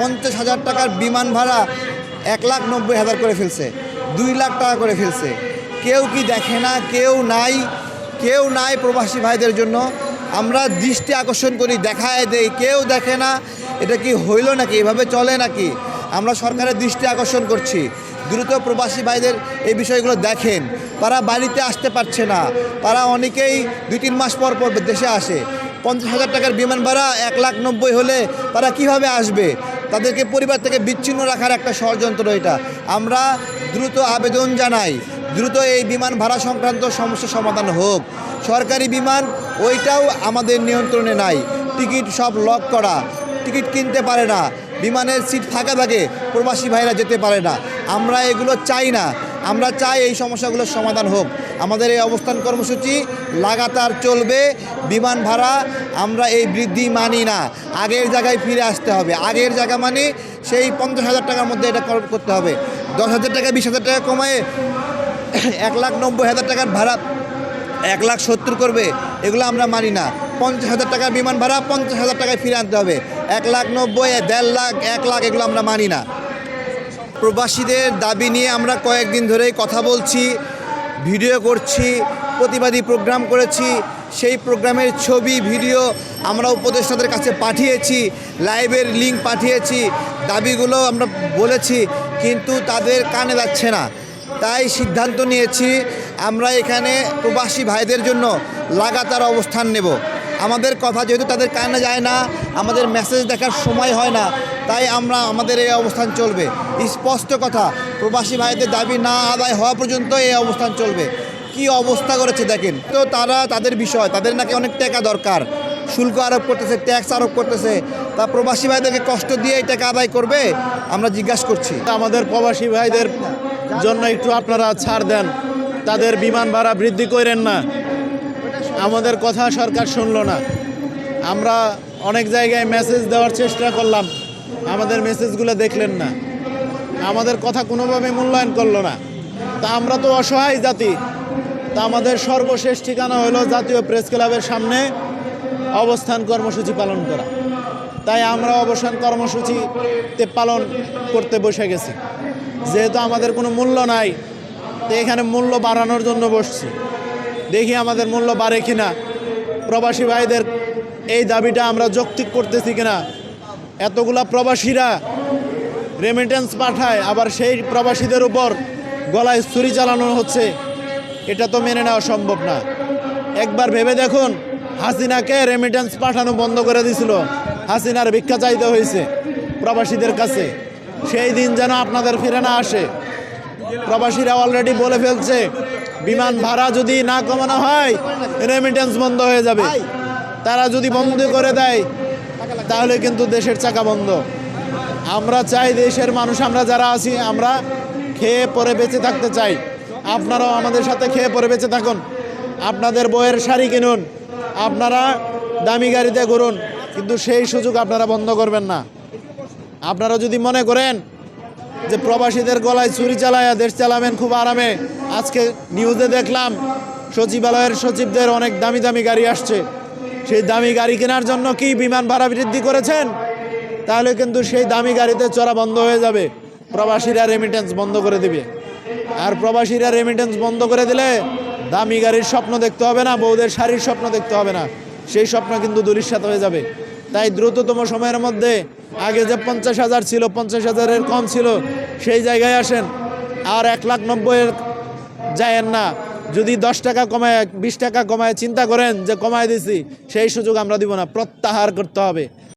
পঞ্চাশ হাজার টাকার বিমান ভাড়া এক লাখ নব্বই হাজার করে ফেলছে, দুই লাখ টাকা করে ফেলছে। কেউ কি দেখে না, কেউ নাই কেউ নাই প্রবাসী ভাইদের জন্য। আমরা দৃষ্টি আকর্ষণ করি, দেখায় দেই, কেউ দেখে না, এটা কি হইল নাকি, এভাবে চলে নাকি? আমরা সরকারের দৃষ্টি আকর্ষণ করছি, দ্রুত প্রবাসী ভাইদের এই বিষয়গুলো দেখেন। তারা বাড়িতে আসতে পারছে না তারা অনেকেই দুই তিন মাস পর পর দেশে আসে। পঞ্চাশ হাজার টাকার বিমান ভাড়া এক লাখ নব্বই হলে তারা কীভাবে আসবে? তাদেরকে পরিবার থেকে বিচ্ছিন্ন রাখার একটা ষড়যন্ত্র এটা। আমরা দ্রুত আবেদন জানাই, দ্রুত এই বিমান ভাড়া সংক্রান্ত সমস্যা সমাধান হোক। সরকারি বিমান ওইটাও আমাদের নিয়ন্ত্রণে নাই। টিকিট সব লক করা, টিকিট কিনতে পারে না, বিমানের সিট ফাঁকা থাকে, প্রবাসী ভাইরা যেতে পারে না। আমরা এগুলো চাই না, আমরা চাই এই সমস্যাগুলোর সমাধান হোক। আমাদের এই অবস্থান কর্মসূচি লাগাতার চলবে, বিমান ভাড়া আমরা এই বৃদ্ধি মানি না। আগের জায়গায় ফিরে আসতে হবে। আগের জায়গা মানে সেই পঞ্চাশ হাজার টাকার মধ্যে এটা কর- করতে হবে। দশ হাজার টাকা, বিশ হাজার টাকা কমায় এক লাখ নব্বই হাজার টাকার ভাড়া এক লাখ সত্তর করবে, এগুলো আমরা মানি না। পঞ্চাশ হাজার টাকার বিমান ভাড়া, পঞ্চাশ হাজার টাকায় ফিরে আনতে হবে। এক লাখ নব্বই, দেড় লাখ, এক লাখ, এগুলো আমরা মানি না। প্রবাসীদের দাবি নিয়ে আমরা কয়েকদিন ধরেই কথা বলছি। ভিডিও করছি, প্রতিবাদী প্রোগ্রাম করেছি, সেই প্রোগ্রামের ছবি, ভিডিও আমরা উপদেষ্টাদের কাছে পাঠিয়েছি, লাইভের লিঙ্ক পাঠিয়েছি, দাবিগুলো আমরা বলেছি, কিন্তু তাদের কানে যাচ্ছে না। তাই সিদ্ধান্ত নিয়েছি, আমরা এখানে প্রবাসী ভাইদের জন্য লাগাতার অবস্থান নেব। আমাদের কথা যেহেতু তাদের কানে যায় না, আমাদের মেসেজ দেখার সময় হয় না, তাই আমরা আমাদের এই অবস্থান চলবে। স্পষ্ট কথা, প্রবাসী ভাইদের দাবি না আদায় হওয়া পর্যন্ত এই অবস্থান চলবে। কি অবস্থা করেছে দেখেন? তো তারা তাদের বিষয়, তাদের নাকি অনেক টাকা দরকার। শুল্ক আরোপ করতেছে ট্যাক্স আরোপ করতেছে। তা প্রবাসী ভাইদেরকে কষ্ট দিয়ে এই টাকা আদায় করবে? আমরা জিজ্ঞাসা করছি। আমাদের প্রবাসী ভাইদের জন্য একটু আপনারা ছাড় দেন। তাদের বিমান ভাড়া বৃদ্ধি করেন না। আমাদের কথা সরকার শুনল না। আমরা অনেক জায়গায় মেসেজ দেওয়ার চেষ্টা করলাম। আমাদের মেসেজগুলো দেখলেন না। আমাদের কথা কোনোভাবে মূল্যায়ন করল না। তা আমরা তো অসহায় জাতি। তা আমাদের সর্বশেষ ঠিকানা হলো জাতীয় প্রেস ক্লাবের সামনে অবস্থান কর্মসূচি পালন করা। তাই আমরা অবসান কর্মসূচিতে পালন করতে বসে গেছি। যেহেতু আমাদের কোনো মূল্য নাই, তো এখানে মূল্য বাড়ানোর জন্য বসছি। দেখি আমাদের মূল্য বাড়ে কিনা। প্রবাসী ভাইদের এই দাবিটা আমরা যৌক্তিক করতেছি কিনা। এতগুলা প্রবাসীরা রেমিটেন্স পাঠায়, আবার সেই প্রবাসীদের উপর গলায় ছুরি চালানো হচ্ছে। এটা তো মেনে নেওয়া সম্ভব না। একবার ভেবে দেখুন, হাসিনাকে রেমিটেন্স পাঠানো বন্ধ করে দিছিল। হাসিনার ভিক্ষা চাইতে হয়েছে প্রবাসীদের কাছে। সেই দিন যেন আপনাদের ফিরে না আসে। প্রবাসীরা অলরেডি বলে ফেলছে বিমান ভাড়া যদি না কমানো হয় রেমিটেন্স বন্ধ হয়ে যাবে। তারা যদি বন্ধ করে দেয় তাহলে কিন্তু দেশের চাকা বন্ধ। আমরা চাই দেশের মানুষ আমরা যারা আছি আমরা খেয়ে পরে বেঁচে থাকতে চাই। আপনারাও আমাদের সাথে খেয়ে পরে বেঁচে থাকুন। আপনাদের বইয়ের শাড়ি কিনুন। আপনারা দামি গাড়িতে ঘুরুন। কিন্তু সেই সুযোগ আপনারা বন্ধ করবেন না। আপনারা যদি মনে করেন যে প্রবাসীদের গলায় ছুরি চালায়া দেশ চালাবেন খুব আরামে। আজকে নিউজে দেখলাম, সচিবালয়ের সচিবদের অনেক দামি দামি গাড়ি আসছে। সেই দামি গাড়ি কেনার জন্য কি বিমান ভাড়া বৃদ্ধি করেছেন? তাহলে কিন্তু সেই দামি গাড়িতে চড়া বন্ধ হয়ে যাবে। প্রবাসীরা রেমিটেন্স বন্ধ করে দিবে। আর প্রবাসীরা রেমিটেন্স বন্ধ করে দিলে দামি গাড়ির স্বপ্ন দেখতে হবে না, বউদের শাড়ির স্বপ্ন দেখতে হবে না। সেই স্বপ্ন কিন্তু দুরিশ্বাত হয়ে যাবে। তাই দ্রুততম সময়ের মধ্যে আগে যে পঞ্চাশ হাজার ছিল, পঞ্চাশ হাজারের কম ছিল, সেই জায়গায় আসেন। আর এক লাখ নব্বইয়ের যায়েন না। যদি দশ টাকা কমায়, বিশ টাকা কমায়, চিন্তা করেন যে কমায় দিছি, সেই সুযোগ আমরা দিব না, প্রত্যাহার করতে হবে।